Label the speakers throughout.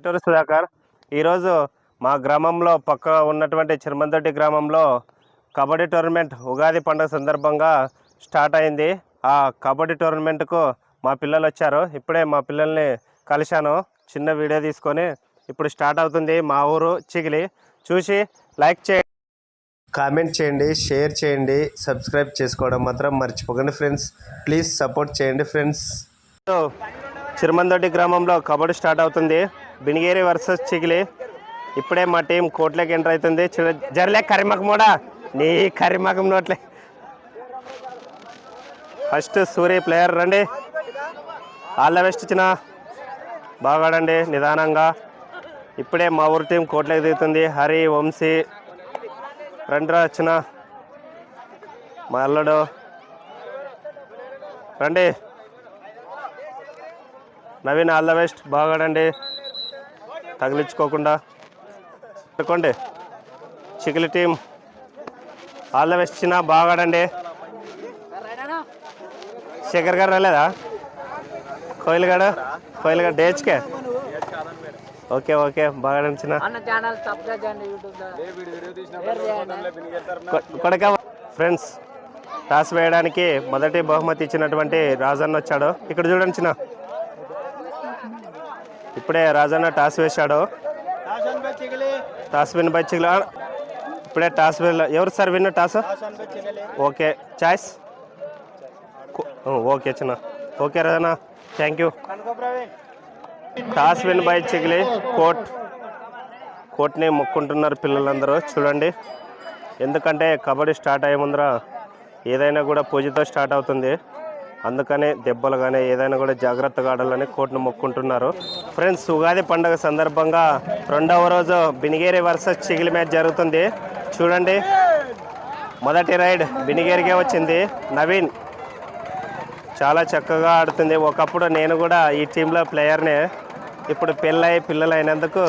Speaker 1: గుంటూరు సుధాకర్ ఈరోజు మా గ్రామంలో పక్క ఉన్నటువంటి చిరుమందొడ్డి గ్రామంలో కబడ్డీ టోర్నమెంట్ ఉగాది పండుగ సందర్భంగా స్టార్ట్ అయింది ఆ కబడ్డీ టోర్నమెంట్కు మా పిల్లలు వచ్చారు ఇప్పుడే మా పిల్లల్ని కలిశాను చిన్న వీడియో తీసుకొని ఇప్పుడు స్టార్ట్ అవుతుంది మా ఊరు చిగిలి చూసి లైక్ చేయండి
Speaker 2: కామెంట్ చేయండి షేర్ చేయండి సబ్స్క్రైబ్ చేసుకోవడం మాత్రం మర్చిపోకండి ఫ్రెండ్స్ ప్లీజ్ సపోర్ట్ చేయండి ఫ్రెండ్స్
Speaker 1: చిరుమందొడ్డి గ్రామంలో కబడ్డీ స్టార్ట్ అవుతుంది బినిగేరి వర్సెస్ చిగిలి ఇప్పుడే మా టీం కోట్లోకి ఎంటర్ అవుతుంది జరలే కూడా నీ కరిమకం నోట్లే ఫస్ట్ సూర్య ప్లేయర్ రండి ఆల్ ద బెస్ట్ ఇచ్చిన బాగాడండి నిదానంగా ఇప్పుడే మా ఊరి టీం కోట్లోకి దిగుతుంది హరి వంశీ రా వచ్చిన మా అల్లుడు రండి నవీన్ ఆల్ ద బెస్ట్ బాగాడండి ఆడండి తగిలించుకోకుండా అనుకోండి చికిలి టీం ఆల్ ద బాగాడండి శేఖర్ గారు రాలేదా కోయిలగాడు కోయిలగాడు డేచ్కే ఓకే ఓకే బాగా నచ్చిన కొడక ఫ్రెండ్స్ టాస్ వేయడానికి మొదటి బహుమతి ఇచ్చినటువంటి రాజన్న వచ్చాడు ఇక్కడ చూడండి చిన్న ఇప్పుడే రాజన్న టాస్ వేశాడు టాస్ విన్ బై ఇప్పుడే టాస్ విన్ ఎవరు సార్ విన్న టాస్ ఓకే చాయిస్ ఓకే చిన్న okay Rajanna thank you toss win by Chigili court కోట్ని మొక్కుంటున్నారు పిల్లలందరూ చూడండి ఎందుకంటే కబడ్డీ స్టార్ట్ అయ్యే ముందర ఏదైనా కూడా పూజతో స్టార్ట్ అవుతుంది అందుకనే దెబ్బలు కానీ ఏదైనా కూడా జాగ్రత్తగా ఆడాలని కోర్టును మొక్కుంటున్నారు ఫ్రెండ్స్ ఉగాది పండుగ సందర్భంగా రెండవ రోజు బినిగేరి వరుస చిగిలి మ్యాచ్ జరుగుతుంది చూడండి మొదటి రైడ్ బినిగేరికే వచ్చింది నవీన్ చాలా చక్కగా ఆడుతుంది ఒకప్పుడు నేను కూడా ఈ టీంలో ప్లేయర్నే ఇప్పుడు పెళ్ళై పిల్లలు అయినందుకు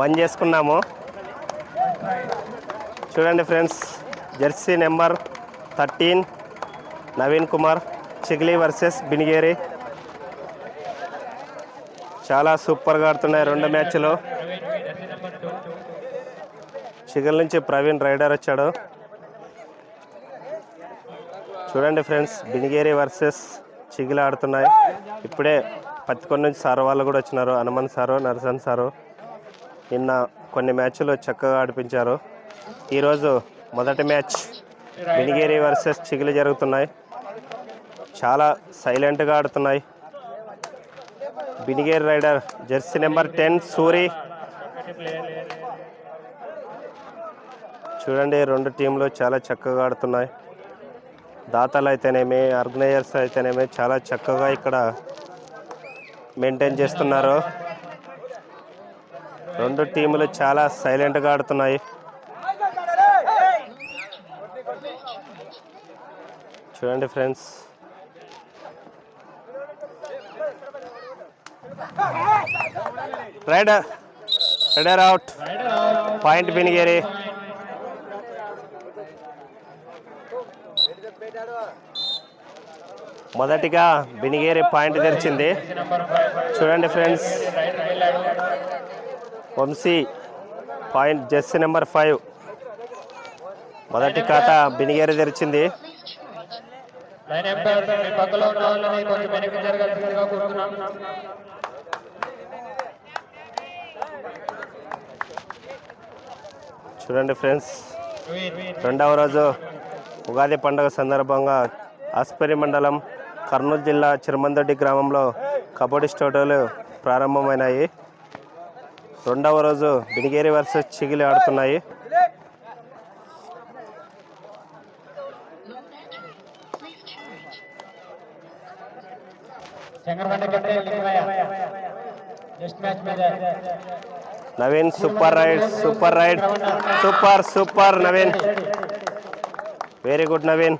Speaker 1: బంద్ చేసుకున్నాము చూడండి friends jersey number thirteen Naveen Kumar Chigili versus Binigeri చాలా సూపర్గా ఆడుతున్నాయి రెండు మ్యాచ్లు చిగల్ నుంచి ప్రవీణ్ రైడర్ వచ్చాడు చూడండి ఫ్రెండ్స్ బినిగేరి వర్సెస్ చిగిలి ఆడుతున్నాయి ఇప్పుడే పత్తికొండ నుంచి సార్ వాళ్ళు కూడా వచ్చినారు హనుమంత్ సారు నరసన్ సారు నిన్న కొన్ని మ్యాచ్లు చక్కగా ఆడిపించారు ఈరోజు మొదటి మ్యాచ్ మినిగేరి వర్సెస్ చిగిలి జరుగుతున్నాయి చాలా సైలెంట్గా ఆడుతున్నాయి Binigeri raider jersey number ten Suri చూడండి రెండు టీంలు చాలా చక్కగా ఆడుతున్నాయి దాతలు అయితేనేమి ఆర్గనైజర్స్ అయితేనేమి చాలా చక్కగా ఇక్కడ మెయింటైన్ చేస్తున్నారు రెండు టీములు చాలా సైలెంట్గా ఆడుతున్నాయి చూడండి friends raider raider out point Binigeri మొదటిగా బినిగేరి పాయింట్ తెరిచింది చూడండి friends Vamshi point jersey number five మొదటి ఖాతా బినిగేరి తెరిచింది లైన్ ఎంపైర్ మీ పక్కలో ఉన్న వాళ్ళని కొంచెం వెనక్కి జరగాల్సిందిగా కోరుతున్నాం చూడండి ఫ్రెండ్స్ రెండవ రోజు ఉగాది పండుగ సందర్భంగా ఆస్పరి మండలం కర్నూలు జిల్లా చిరుమందొడ్డి గ్రామంలో కబడ్డీ స్టోటోలు ప్రారంభమైనాయి రెండవ రోజు బినిగేరి వరుస చిగిలి ఆడుతున్నాయి Naveen super raid super raid super super Naveen very good Naveen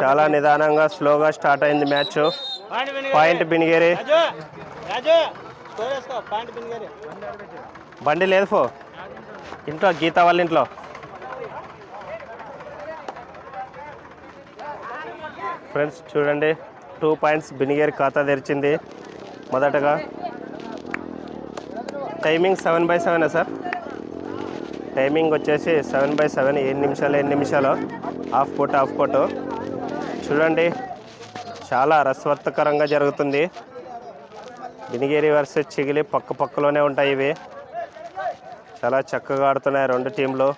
Speaker 1: చాలా నిదానంగా స్లోగా స్టార్ట్ అయింది మ్యాచ్ పాయింట్ బినిగేరి బండి లేదు ఫో ఇంట్లో గీత వాళ్ళ ఇంట్లో ఫ్రెండ్స్ చూడండి టూ పాయింట్స్ బినిగేర్ ఖాతా తెరిచింది మొదటగా టైమింగ్ సెవెన్ బై సెవెనా సార్ టైమింగ్ వచ్చేసి సెవెన్ బై సెవెన్ ఎన్ని నిమిషాలు ఎన్ని నిమిషాలు హాఫ్ కోట్ హాఫ్ కోట్ చూడండి చాలా రసవత్తకరంగా జరుగుతుంది బినిగేరి వర్సెస్ చిగిలి పక్క పక్కలోనే ఉంటాయి ఇవి చాలా చక్కగా ఆడుతున్నాయి రెండు టీంలు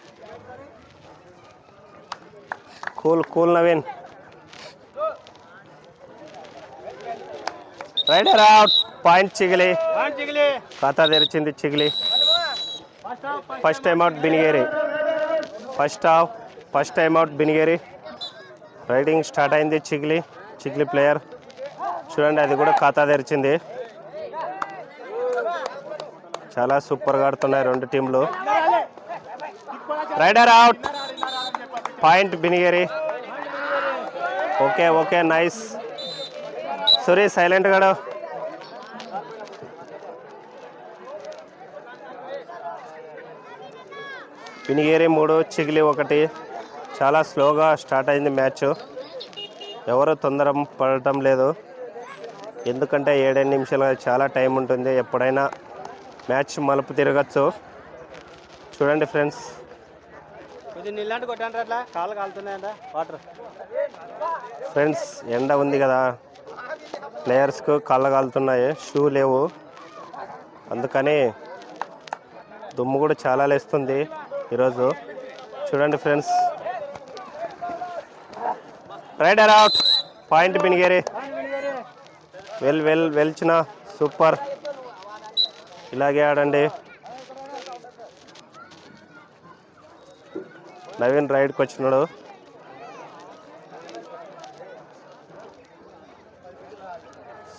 Speaker 1: cool cool Naveen raider out point Chigili ఖాతా తెరిచింది Chigili first time out Binigeri first half first time out Binigeri raiding start అయింది చిగిలి చిగిలి ప్లేయర్ చూడండి అది కూడా ఖాతా తెరిచింది చాలా సూపర్గా ఆడుతున్నాయి రెండు టీంలు raider out point Binigeri okay okay nice సురే సైలెంట్ గడ పినిగేరి మూడు చిగిలి ఒకటి చాలా స్లోగా స్టార్ట్ అయింది మ్యాచ్ ఎవరు తొందర పడటం లేదు ఎందుకంటే ఏడెనిమిది నిమిషాలు చాలా టైం ఉంటుంది ఎప్పుడైనా మ్యాచ్ మలుపు తిరగచ్చు చూడండి ఫ్రెండ్స్ ఫ్రెండ్స్ ఎండ ఉంది కదా ప్లేయర్స్కు కాలుతున్నాయి షూ లేవు అందుకని దుమ్ము కూడా చాలా లేస్తుంది ఈరోజు చూడండి friends raider out point Binigeri well well వెల్చిన సూపర్ ఇలాగే ఆడండి నవీన్ రైడ్కి వచ్చినాడు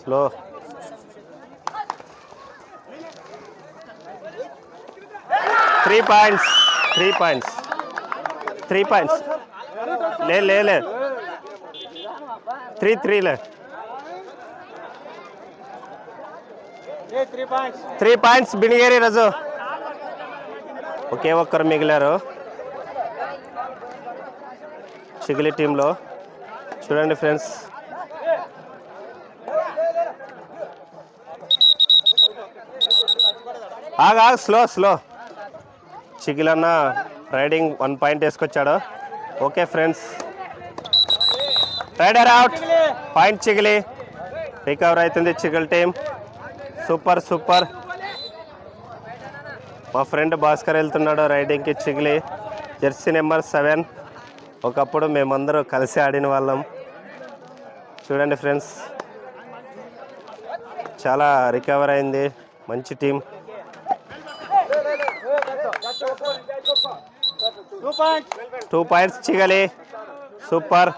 Speaker 1: slow three points three points three points లే లే లే త్రీ త్రీ త్రీలే త్రీ పాయింట్స్ బినిగేరి రజు ఒకే ఒక్కరు మిగిలారు చిగిలి టీంలో చూడండి ఫ్రెండ్స్ ఆగా స్లో స్లో చిగిలన్న రైడింగ్ వన్ పాయింట్ వేసుకొచ్చాడు okay friends raider out point Chigili recover అవుతుంది చిగిల్ టీం సూపర్ సూపర్ మా ఫ్రెండ్ భాస్కర్ వెళ్తున్నాడు రైడింగ్కి చిగిలి జెర్సీ నెంబర్ సెవెన్ ఒకప్పుడు మేమందరూ కలిసి ఆడిన వాళ్ళం చూడండి ఫ్రెండ్స్ చాలా రికవర్ అయింది మంచి team two points Chigili super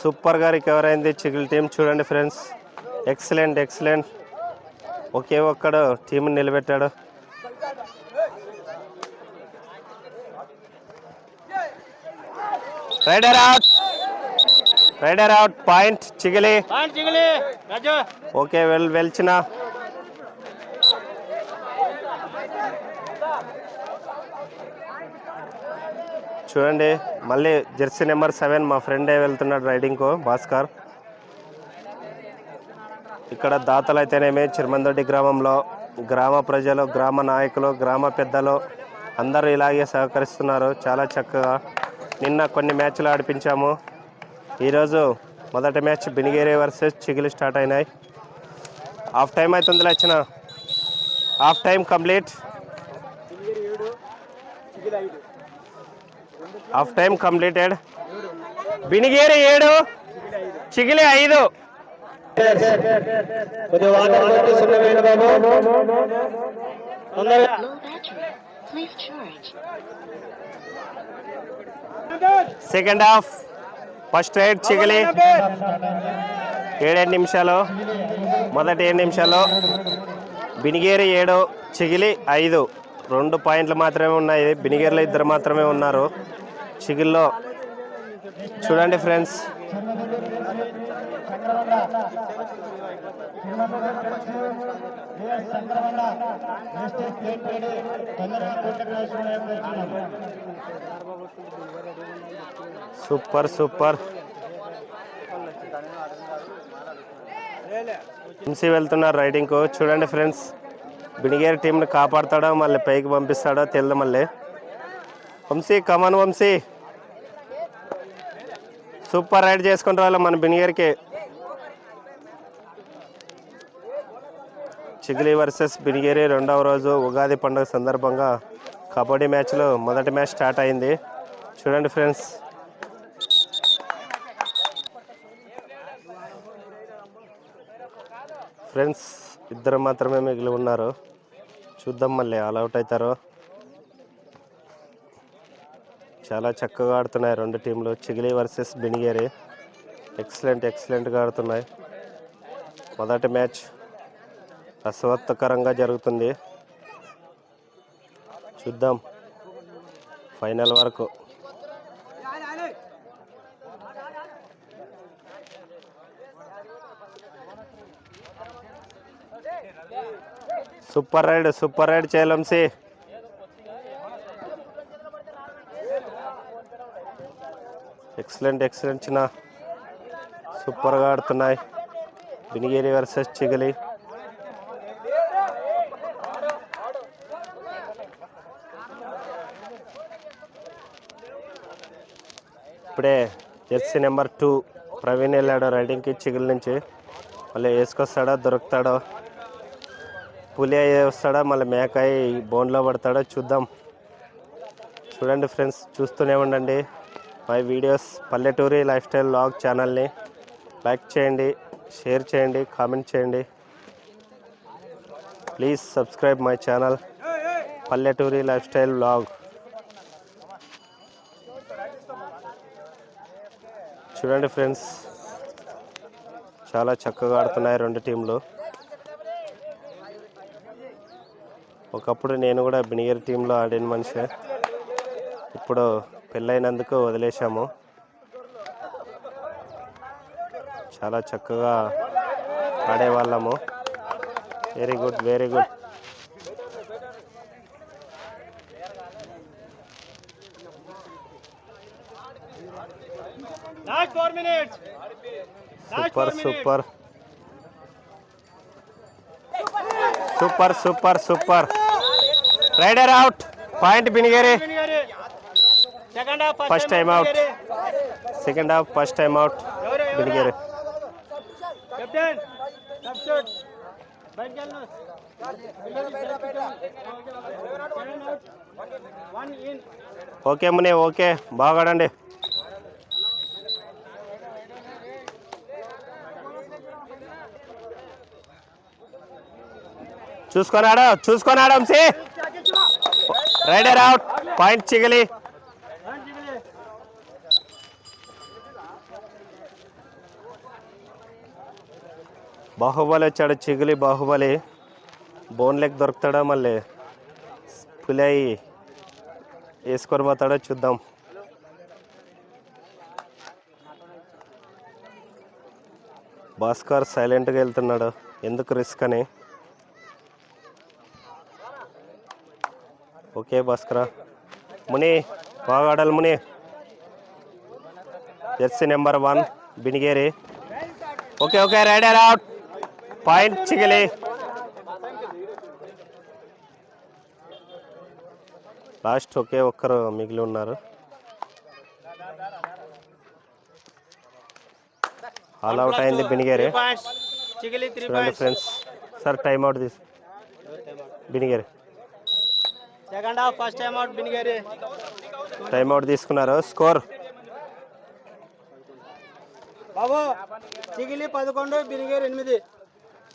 Speaker 1: సూపర్గా రికవర్ అయింది చిగిలి టీం చూడండి ఫ్రెండ్స్ ఎక్సలెంట్ ఎక్సలెంట్ ఒకే ఒక్కడు టీంని నిలబెట్టాడు raider out raider out point Chigili okay well వెళ్చిన చూడండి మళ్ళీ జెర్సీ నెంబర్ సెవెన్ మా ఫ్రెండే వెళ్తున్నాడు రైడింగ్కు భాస్కర్ ఇక్కడ దాతలు అయితేనేమి చిరుమందొడ్డి గ్రామంలో గ్రామ ప్రజలు గ్రామ నాయకులు గ్రామ పెద్దలు అందరూ ఇలాగే సహకరిస్తున్నారు చాలా చక్కగా నిన్న కొన్ని మ్యాచ్లు ఆడిపించాము ఈరోజు మొదటి match Binigeri versus Chigili start అయినాయి హాఫ్ టైం అవుతుంది లక్షణ half time complete half time completed Binigeri ఏడు చిగిలి ఐదు second half first aid Chigili ఏడేడు నిమిషాలు మొదటి ఏడు నిమిషాలు బినిగేరి ఏడు చిగిలి ఐదు రెండు పాయింట్లు మాత్రమే ఉన్నాయి బినిగేర్లో ఇద్దరు మాత్రమే ఉన్నారు చిగిల్లో చూడండి ఫ్రెండ్స్ సూపర్ సూపర్ ఎంసీ వెళ్తున్నారు రైడింగ్కు చూడండి ఫ్రెండ్స్ బినిగేర్ టీంని కాపాడతాడో మళ్ళీ పైకి పంపిస్తాడో తెలియదు మళ్ళీ Vamshi come on Vamshi super raid చేసుకుని రావాలి మన బినియర్కి చిగిలి వర్సెస్ బినిగిరి రెండవ రోజు ఉగాది పండుగ సందర్భంగా కబడ్డీ మ్యాచ్లో మొదటి మ్యాచ్ స్టార్ట్ అయింది చూడండి ఫ్రెండ్స్ ఫ్రెండ్స్ ఇద్దరు మాత్రమే మిగిలి ఉన్నారు చూద్దాం మళ్ళీ ఆల్ అవుట్ అవుతారో చాలా చక్కగా ఆడుతున్నాయి రెండు టీంలు చిగిలి వర్సెస్ బినిగేరి ఎక్సలెంట్ ఎక్సలెంట్గా ఆడుతున్నాయి మొదటి మ్యాచ్ రసవత్తకరంగా జరుగుతుంది చూద్దాం ఫైనల్ వరకు సూపర్ రైడ్ సూపర్ రైడ్ చేయలంసి ఎక్సలెంట్ ఎక్సలెంట్ చిన్న సూపర్గా ఆడుతున్నాయి బినిగేరి వర్సెస్ చిగలి ఇప్పుడే జెర్సీ నెంబర్ టూ ప్రవీణ్ వెళ్ళాడు రైడింగ్కి చిగుల నుంచి మళ్ళీ వేసుకొస్తాడో దొరుకుతాడో పులి అయ్యి వస్తాడో మళ్ళీ మేక అయి బోన్లో పడతాడో చూద్దాం చూడండి ఫ్రెండ్స్ చూస్తూనే ఉండండి my videos Palleturi life style log ఛానల్ని లైక్ చేయండి షేర్ చేయండి కామెంట్ చేయండి please subscribe my channel Palleturi life style log చూడండి ఫ్రెండ్స్ చాలా చక్కగా ఆడుతున్నాయి రెండు టీంలు ఒకప్పుడు నేను కూడా బినియర్ టీంలో ఆడిన మనిషి ఇప్పుడు పెళ్ళైనందుకు వదిలేశాము చాలా చక్కగా ఆడేవాళ్ళము very good very good super super super super super raider out point బినిగేరే first time out second half first time out బిడిగారు ఓకే మునే ఓకే బాగాడండి చూసుకొని ఆడ చూసుకొని ఆడంసి రైడర్ అవుట్ పాయింట్ చిగిలి బాహుబలి వచ్చాడు చిగులి బాహుబలి బోన్ లెగ్ దొరుకుతాడా మళ్ళీ పులి వేసుకొని పోతాడో చూద్దాం భాస్కర్ సైలెంట్గా వెళ్తున్నాడు ఎందుకు రిస్క్ అని ఓకే భాస్కర్ ముని బాగాడాలి Muni jersey number one Binigeri okay okay raider out point Chigili last ఒకే ఒక్కరు మిగిలి ఉన్నారు ఆల్ అవుట్ అయింది బినిగేరే చూడండి ఫ్రెండ్స్ సార్ టైం అవుట్ తీసు Binigeri second half first out Binigeri out తీసుకున్నారు స్కోర్ బాబు చిగిలి పదకొండు బినిగేరు ఎనిమిది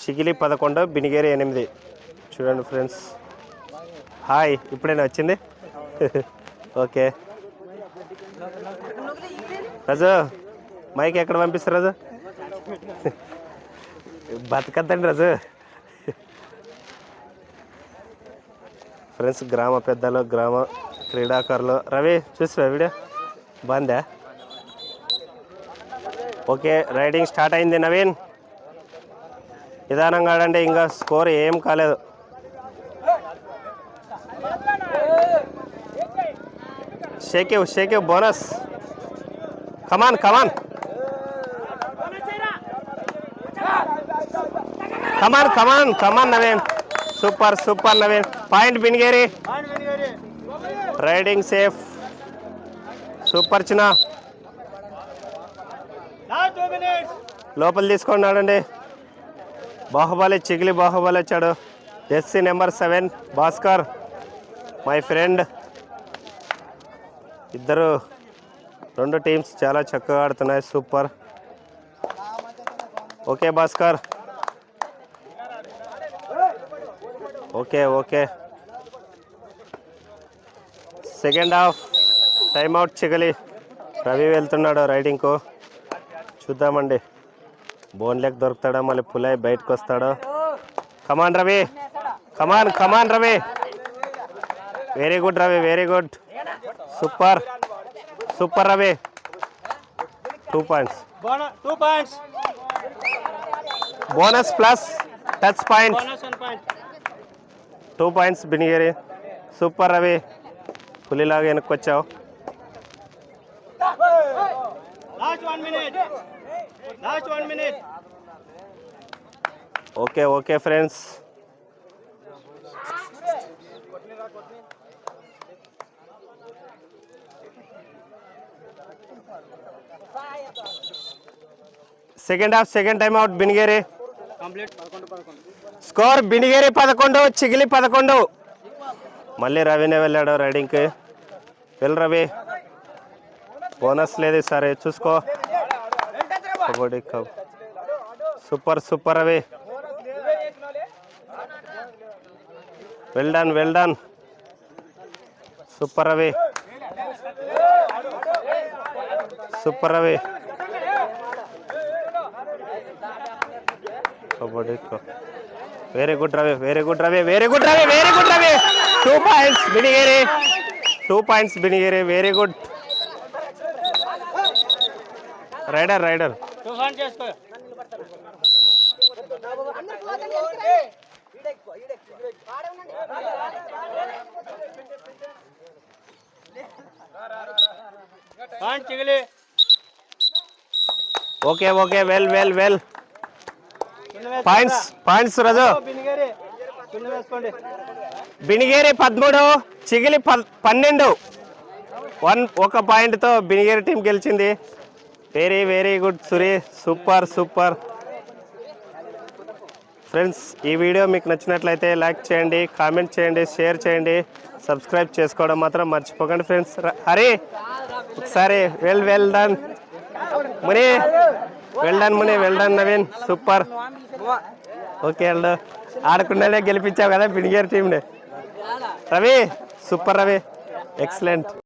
Speaker 1: చిగిలి పదకొండు బినిగేరి ఎనిమిది చూడండి ఫ్రెండ్స్ హాయ్ ఇప్పుడేనా వచ్చింది ఓకే రజు మైక్ ఎక్కడ పంపిస్తారు రజు బతకద్దండి రజు ఫ్రెండ్స్ గ్రామ పెద్దలు గ్రామ క్రీడాకారులు రవి చూసివా వీడియో బాగుందా ఓకే రైడింగ్ స్టార్ట్ అయింది నవీన్ నిదానంగా ఆడంటే ఇంకా స్కోర్ ఏం కాలేదు షేకేవ్ షేకేవ్ bonus come on come on come on come on come on Naveen super super Naveen point Bingeri raiding safe super చిన్న లోపల తీసుకోండి ఆడండి బాహుబలి చిగిలి బాహుబలి వచ్చాడు SC number seven Bhaskar my friend ఇద్దరు రెండు టీమ్స్ చాలా చక్కగా ఆడుతున్నాయి super okay Bhaskar okay okay second half time out Chigali Ravi వెళ్తున్నాడు రైడింగ్కు చూద్దామండి బోన్ బోన్లేక్ దొరుకుతాడో మళ్ళీ పులాయి బయటకు వస్తాడో come on Ravi come on come on Ravi very good Ravi very good super super Ravi two points two points bonus plus touch point two points Binigeri super Ravi పులిలాగా వెనక్కి వచ్చావు okay okay friends second half second time out Binigeri score Binigeri పదకొండు చిగిలి పదకొండు మళ్ళీ రవినే వెళ్ళాడు రైడింగ్కి వెళ్ళి రవి బోనస్ లేదు సరే చూసుకో కబడ్డీ కబ్ సూపర్ సూపర్ అవి well done well done super అవి సూపర్ అవి kabaddi very good Ravi very good Ravi very good Ravi very good Ravi two points Binigeri two points Binigeri very good raider raider తుఫాన్ చేసుకో Chigili okay okay well well well points points Raju Binigeri పదమూడు చిగిలి పన్నెండు one ఒక పాయింట్తో Binigeri team గెలిచింది very very good సురీ సూపర్ సూపర్ ఫ్రెండ్స్ ఈ video మీకు నచ్చినట్లయితే లైక్ చేయండి కామెంట్ చేయండి షేర్ చేయండి సబ్స్క్రైబ్ చేసుకోవడం మాత్రం మర్చిపోకండి ఫ్రెండ్స్ హరే ఒకసారి well well done Muni well done Muni well done Naveen super okay and ఆడకుండానే గెలిపించావు కదా బినిగేర్ టీంని రవి సూపర్ రవి ఎక్సలెంట్